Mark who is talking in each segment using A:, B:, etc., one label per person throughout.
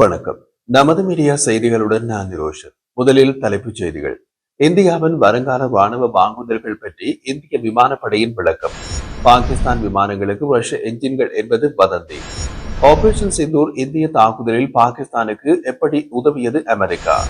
A: வணக்கம். நமது மீடியா செய்திகளுடன் நான் ரோஷன். முதலில் தலைப்புச் செய்திகள். இந்தியாவின் வருங்கால வானவ வாங்குதல்கள் பற்றி இந்திய விமானப்படையின் விளக்கம். பாகிஸ்தான் விமானங்களுக்கு ரஷ்ய என்ஜின்கள் என்பது வதந்தி. ஆபரேஷன் சிந்தூர் இந்திய தாக்குதலில் பாகிஸ்தானுக்கு எப்படி உதவியது அமெரிக்கா?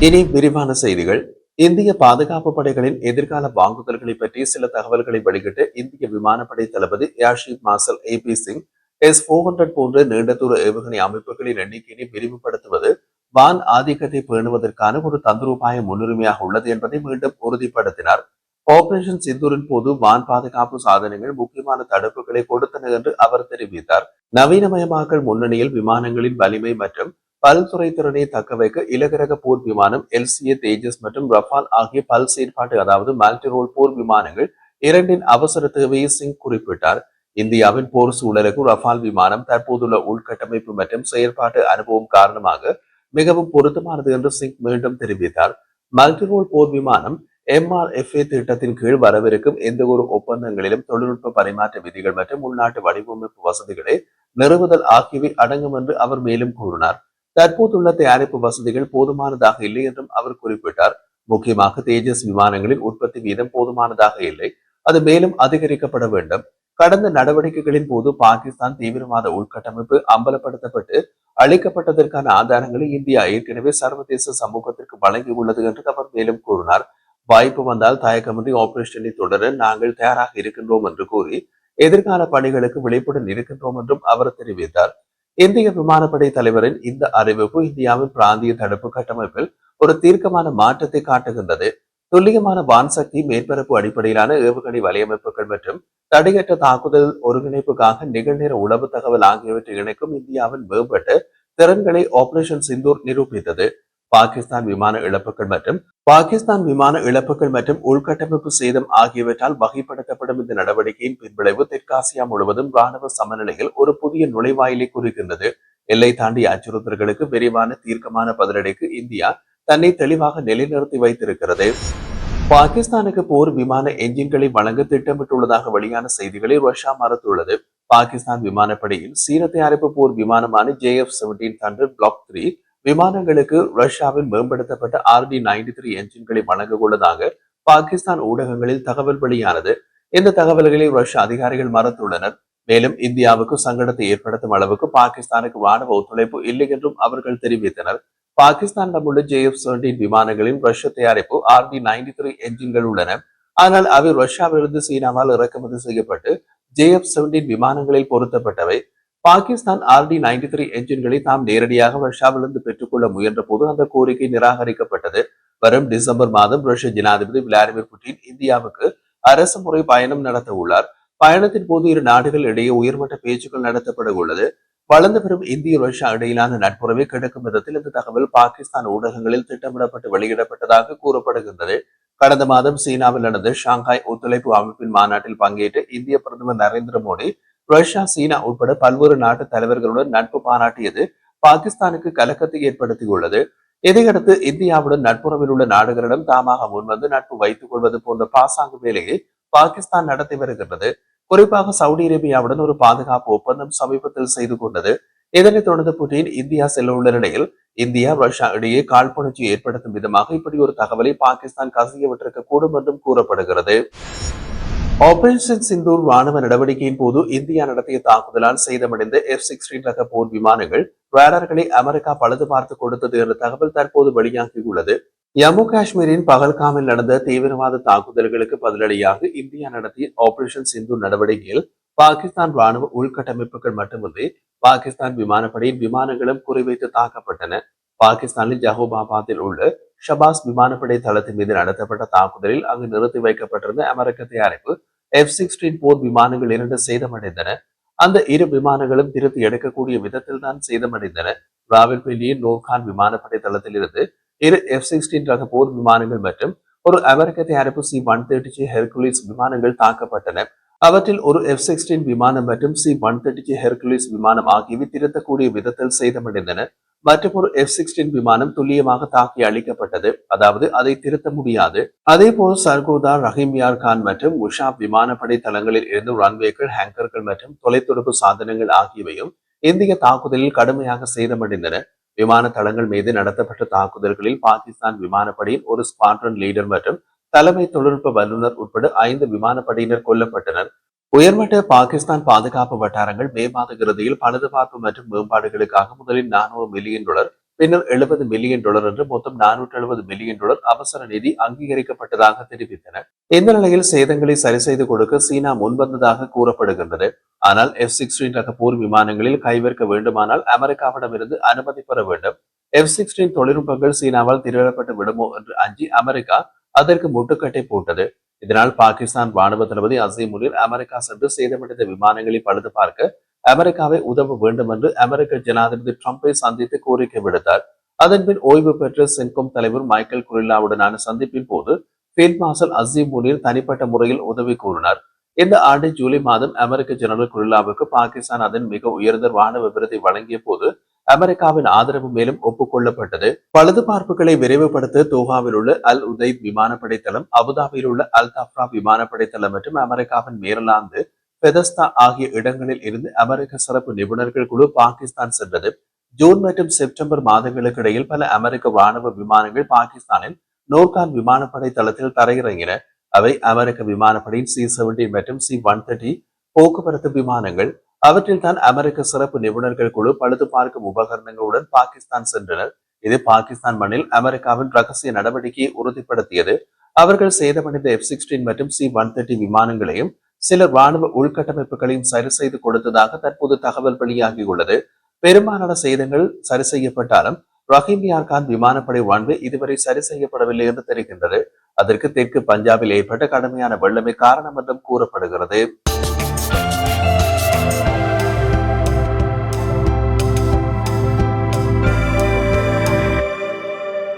A: இனி விரிவான செய்திகள். இந்திய பாதுகாப்பு படைகளின் எதிர்கால வாங்குதல்களை பற்றி சில தகவல்களை வெளியிட்ட இந்திய விமானப்படை தளபதி air chief marshal A P Singh S four hundred போன்ற நீண்ட தூர ஏவுகணை அமைப்புகளின் எண்ணிக்கையை விரிவுபடுத்துவது வான் ஆதிக்கத்தை பேணுவதற்கான ஒரு தந்திரோபாய முன்னுரிமையாக உள்ளது என்பதை மீண்டும் உறுதிப்படுத்தினார். ஆபரேஷன் சிந்தூரின் போது வான் பாதுகாப்பு சாதனங்கள் முக்கியமான தடுப்புகளை கொடுத்தன என்று அவர் தெரிவித்தார். நவீனமயமாக்கல் முன்னணியில் விமானங்களின் வலிமை மற்றும் பல்துறை திறனை தக்க வைக்க இலகுரக போர் விமானம் எல்சிஏ தேஜஸ் மற்றும் ரஃபால் ஆகிய பல் செயற்பாட்டு அதாவது மல்டிரோல் போர் விமானங்கள் இரண்டின் அவசர தேவையை சிங் குறிப்பிட்டார். இந்தியாவின் போர் சூழலுக்கு ரஃபால் விமானம் தற்போதுள்ள உள்கட்டமைப்பு மற்றும் செயற்பாட்டு அனுபவம் காரணமாக மிகவும் பொருத்தமானது என்று சிங் மீண்டும் தெரிவித்தார். மல்டிரோல் போர் விமானம் எம்ஆர்எஃப்ஏ திட்டத்தின் கீழ் வரவிருக்கும் எந்த ஒரு ஒப்பந்தங்களிலும் தொழில்நுட்ப பரிமாற்ற விதிகள் மற்றும் உள்நாட்டு வடிவமைப்பு வசதிகளை நிறுவுதல் ஆகியவை அடங்கும் என்று அவர் மேலும் கூறினார். தற்போதுள்ள தயாரிப்பு வசதிகள் போதுமானதாக இல்லை என்றும் அவர் குறிப்பிட்டார். முக்கியமாக தேஜஸ் விமானங்களின் உற்பத்தி வீதம் போதுமானதாக இல்லை. அது மேலும் அதிகரிக்கப்பட வேண்டும். கடந்த நடவடிக்கைகளின் போது பாகிஸ்தான் தீவிரவாத உள்கட்டமைப்பு அம்பலப்படுத்தப்பட்டு அளிக்கப்பட்டதற்கான ஆதாரங்களை இந்தியா ஏற்கனவே சர்வதேச சமூகத்திற்கு வழங்கியுள்ளது என்று அவர் மேலும் கூறினார். வாய்ப்பு வந்தால் தயக்கமின்றி ஆபரேஷனை தொடர நாங்கள் தயாராக இருக்கின்றோம் என்று கூறி எதிர்கால பணிகளுக்கு விழிப்புடன் இருக்கின்றோம் என்றும் அவர் தெரிவித்தார். இந்திய விமானப்படை தலைவரின் இந்த அறிவிப்பு இந்தியாவின் பிராந்திய தடுப்பு கட்டமைப்பில் ஒரு தீர்க்கமான மாற்றத்தை காட்டுகின்றது. துல்லியமான வான்சக்தி மேற்பரப்பு அடிப்படையிலான ஏவுகணை வலையமைப்புகள் மற்றும் தடையற்ற தாக்குதல் ஒருங்கிணைப்புக்காக நிகழ்நேர உளவு தகவல் ஆகியவற்றை இணைக்கும் இந்தியாவின் மேம்பட்ட திறன்களை ஆபரேஷன் சிந்தூர் நிரூபித்தது. பாகிஸ்தான் விமான இழப்புகள் மற்றும் பாகிஸ்தான் விமான இழப்புகள் மற்றும் உள்கட்டமைப்பு சேதம் ஆகியவற்றால் வகைப்படுத்தப்படும் இந்த நடவடிக்கையின் பின்விளைவு தெற்காசியா முழுவதும் ராணுவ சமநிலையில் ஒரு புதிய நுழைவாயிலை குறிக்கின்றது. எல்லை தாண்டிய அச்சுறுத்தல்களுக்கு விரிவான தீர்க்கமான பதிலடிக்கு இந்தியா தன்னை தெளிவாக நிலைநிறுத்தி வைத்திருக்கிறது. பாகிஸ்தானுக்கு போர் விமான என்ஜின்களை வழங்க திட்டமிட்டுள்ளதாக வெளியான செய்திகளை ரஷ்யா மறுத்துள்ளது. பாகிஸ்தான் விமானப்படையில் சீன தயாரிப்பு போர் விமானமான J F seventeen hundred block three விமானங்களுக்கு ரஷ்யாவின் மேம்படுத்தப்பட்ட ஆர்டி நைன்டி த்ரீ என்ஜின்களை வழங்க உள்ளதாக பாகிஸ்தான் ஊடகங்களில் தகவல் வெளியானது. இந்த தகவல்களை ரஷ்ய அதிகாரிகள் மறுத்துள்ளனர். மேலும் இந்தியாவுக்கு சங்கடத்தை ஏற்படுத்தும் அளவுக்கு பாகிஸ்தானுக்கு ராணுவ ஒத்துழைப்பு இல்லை என்றும் அவர்கள் தெரிவித்தனர். பாகிஸ்தானிடம் உள்ள ஜே எஃப் செவன்டீன் விமானங்களின் ரஷ்ய தயாரிப்பு ஆர்டி நைன்டி த்ரீ என்ஜின்கள் உள்ளன. ஆனால் அவை ரஷ்யாவிலிருந்து சீனாவால் இறக்குமதி செய்யப்பட்டு ஜே எஃப் செவன்டீன் விமானங்களில் பொருத்தப்பட்டவை. பாகிஸ்தான் ஆர்டி நைன்டி த்ரீ என்ஜின்களை தாம் நேரடியாக ரஷ்யாவிலிருந்து பெற்றுக்கொள்ள முயன்ற போது அந்த கோரிக்கை நிராகரிக்கப்பட்டது. வரும் டிசம்பர் மாதம் ரஷ்ய ஜனாதிபதி விளாடிமிர் புட்டின் இந்தியாவுக்கு அரசு முறை பயணம் நடத்த உள்ளார். பயணத்தின் போது இரு நாடுகள் இடையே உயர்மட்ட பேச்சுக்கள் நடத்தப்பட உள்ளது வளர்ந்து வரும் இந்திய ரஷ்யா இடையிலான நட்புறவை கெடுக்கும் விதத்தில் இந்த தகவல் பாகிஸ்தான் ஊடகங்களில் திட்டமிடப்பட்டு வெளியிடப்பட்டதாக கூறப்படுகின்றது. கடந்த மாதம் சீனாவில் நடந்த ஷாங்காய் ஒத்துழைப்பு அமைப்பின் மாநாட்டில் பங்கேற்று இந்திய பிரதமர் நரேந்திர மோடி ரஷ்யா சீனா உட்பட பல்வேறு நாட்டு தலைவர்களுடன் நட்பு பாராட்டியது பாகிஸ்தானுக்கு கலக்கத்தை ஏற்படுத்தியுள்ளது. இதையடுத்து இந்தியாவுடன் நட்புறவில் உள்ள நாடுகளிடம் தாமாக முன்வந்து நட்பு வைத்துக் கொள்வது போன்ற பாசாங்கு வேலையை பாகிஸ்தான் நடத்தி வருகின்றது. குறிப்பாக சவுதி அரேபியாவுடன் ஒரு பாதுகாப்பு ஒப்பந்தம் சமீபத்தில் செய்து கொண்டது. இதனைத் தொடர்ந்து புட்டின் இந்தியா செல்ல உள்ள நிலையில் இந்தியா ரஷ்யா இடையே காழ்ப்புணர்ச்சி ஏற்படுத்தும் விதமாக இப்படி ஒரு தகவலை பாகிஸ்தான் கசியவிட்டிருக்க கூடும் என்றும் கூறப்படுகிறது. ஆபரேஷன் சிந்தூர் ராணுவ நடவடிக்கையின் போது இந்தியா நடத்திய தாக்குதலால் சேதமடைந்த எஃப் சிக்ஸ்டீன் ரக போர் விமானங்கள் ரேடர்களை அமெரிக்கா பழுது பார்த்து கொடுத்தது என்ற தகவல் தற்போது வெளியாகியுள்ளது. ஜம்மு காஷ்மீரின் பகல்காமில் நடந்த தீவிரவாத தாக்குதல்களுக்கு பதிலடியாக இந்தியா நடத்திய ஆபரேஷன் சிந்து நடவடிக்கையில் பாகிஸ்தான் ராணுவ உள்கட்டமைப்புகள் மட்டுமின்றி பாகிஸ்தான் விமானப்படையின் விமானங்களும் குறிவைத்து தாக்கப்பட்டன. பாகிஸ்தானில் ஜஹோபாபாத்தில் உள்ள ஷபாஸ் விமானப்படை தளத்தின் மீது நடத்தப்பட்ட தாக்குதலில் அங்கு நிறுத்தி வைக்கப்பட்டிருந்த அமெரிக்க தயாரிப்பு எஃப் சிக்ஸ்டீன் போர் விமானங்கள் இரண்டு சேதமடைந்தன. அந்த இரு விமானங்களும் திருத்தி எடுக்கக்கூடிய விதத்தில் தான் சேதமடைந்தன. ராவல்பிண்டியின் நோர்கான் விமானப்படை தளத்தில் இருந்து இரு எஃப் சிக்ஸ்டீன் ரக போர் விமானங்கள் மற்றும் ஒரு அமெரிக்க தயாரிப்பு C one thirty G Hercules விமானங்கள் தாக்கப்பட்டன. அவற்றில் ஒரு எஃப் சிக்ஸ்டீன் விமானம் மற்றும் C one thirty G Hercules விமானம் ஆகியவை திருத்தக்கூடிய விதத்தில் சேதமடைந்தன. மற்றும் ஒரு எஃப் சிக்ஸ்டீன் விமானம் துல்லியமாக தாக்கி அளிக்கப்பட்டது அதாவது அதை திருத்த முடியாது. அதே போல் சர்கோதா ரஹீம்யார் கான் மற்றும் உஷா விமானப்படை தளங்களில் இருந்து ரன்வேக்கள் ஹேங்கர்கள் மற்றும் தொலைத்தொடர்பு சாதனங்கள் ஆகியவையும் இந்திய தாக்குதலில் கடுமையாக சேதமடைந்தன. விமான தளங்கள் மீது நடத்தப்பட்ட தாக்குதல்களில் பாகிஸ்தான் விமானப்படையின் ஒரு ஸ்குவாட்ரன் லீடர் மற்றும் தலைமை தொழில்நுட்ப வல்லுநர் உட்பட ஐந்து விமானப்படையினர் கொல்லப்பட்டனர். உயர்மட்ட பாகிஸ்தான் பாதுகாப்பு வட்டாரங்கள் மே மாத இறுதியில் பழுதுபார்ப்பு மற்றும் மேம்பாடுகளுக்காக முதலில் நானூறு மில்லியன் டாலர் பின்னர் எழுபது மில்லியன் டாலர் என்று மொத்தம் நானூற்று எழுபது மில்லியன் டாலர் அவசர நிதி அங்கீகரிக்கப்பட்டதாக தெரிவித்தனர் இந்த நிலையில் சேதங்களை சரி செய்து கொடுக்க சீனா முன்வந்ததாக கூறப்படுகின்றது. ஆனால் எஃப் சிக்ஸ்டீன் ரக போர் விமானங்களில் கைவிற்க வேண்டுமானால் அமெரிக்காவிடமிருந்து அனுமதி பெற வேண்டும். எஃப் சிக்ஸ்டீன் தொழில்நுட்பங்கள் சீனாவால் திருடப்பட்டு விடுமோ என்று அஞ்சி அமெரிக்கா அதற்கு முட்டுக்கட்டை போட்டது. இதனால் பாகிஸ்தான் ராணுவ தளபதி அசீம் அமெரிக்கா சென்று சேதமடைந்த விமானங்களை பழுது பார்க்க அமெரிக்காவை உதவ வேண்டும் என்று அமெரிக்க ஜனாதிபதி ட்ரம்பை சந்தித்து கோரிக்கை விடுத்தார். அதன்பின் ஓய்வு பெற்ற சென்கோம் தலைவர் மைக்கேல் குரில்லாவுடனான சந்திப்பின் போது ஃபீல்ட் மார்ஷல் அசீம் தனிப்பட்ட முறையில் உதவி கூறினார் இந்த ஆண்டு ஜூலை மாதம் அமெரிக்க ஜெனரல் குரில்லாவுக்கு பாகிஸ்தான் அதன் மிக உயர்ந்த ராணுவ விருதை வழங்கிய போது அமெரிக்காவின் ஆதரவு மேலும் ஒப்புக்கொள்ளப்பட்டது. பழுதுபார்ப்புகளை விரைவுபடுத்த தோஹாவில் உள்ள அல் உதைப் விமானப்படை தளம் அபுதாபியில் உள்ள அல் தப்ரா விமானப்படை தளம் மற்றும் அமெரிக்காவின் மேரலாந்து பெதஸ்தா ஆகிய இடங்களில் இருந்து அமெரிக்க சிறப்பு நிபுணர்கள் குழு பாகிஸ்தான் சென்றது. ஜூன் மற்றும் செப்டம்பர் மாதங்களுக்கு இடையில் பல அமெரிக்க ராணுவ விமானங்கள் பாகிஸ்தானின் நோர்கான் விமானப்படை தளத்தில் தரையிறங்கின. அவை அமெரிக்க விமானப்படையின் சி செவன்டீன் மற்றும் சி ஒன் தேர்ட்டி போக்குவரத்து விமானங்கள் அவற்றில் தான் அமெரிக்க சிறப்பு நிபுணர்கள் குழு பழுது பார்க்கும் உபகரணங்களுடன் பாகிஸ்தான் சென்றனர். இது பாகிஸ்தான் மண்ணில் அமெரிக்காவின் ரகசிய நடவடிக்கையை உறுதிப்படுத்தியது. அவர்கள் சேதமடைந்த எஃப் சிக்ஸ்டீன் மற்றும் சி ஒன் தேர்ட்டி விமானங்களையும் சில ராணுவ உள்கட்டமைப்புகளையும் சரி செய்து கொடுத்ததாக தற்போது தகவல் வெளியாகியுள்ளது. பெரும்பாலான சேதங்கள் சரி செய்யப்பட்டாலும் ரஹீமியார் கான் விமானப்படை ஒன்று இதுவரை சரி செய்யப்படவில்லை என்று தெரிகின்றது. அதற்கு தெற்கு பஞ்சாபில் ஏற்பட்ட கடுமையான வெள்ளமே காரணம் என்றும் கூறப்படுகிறது.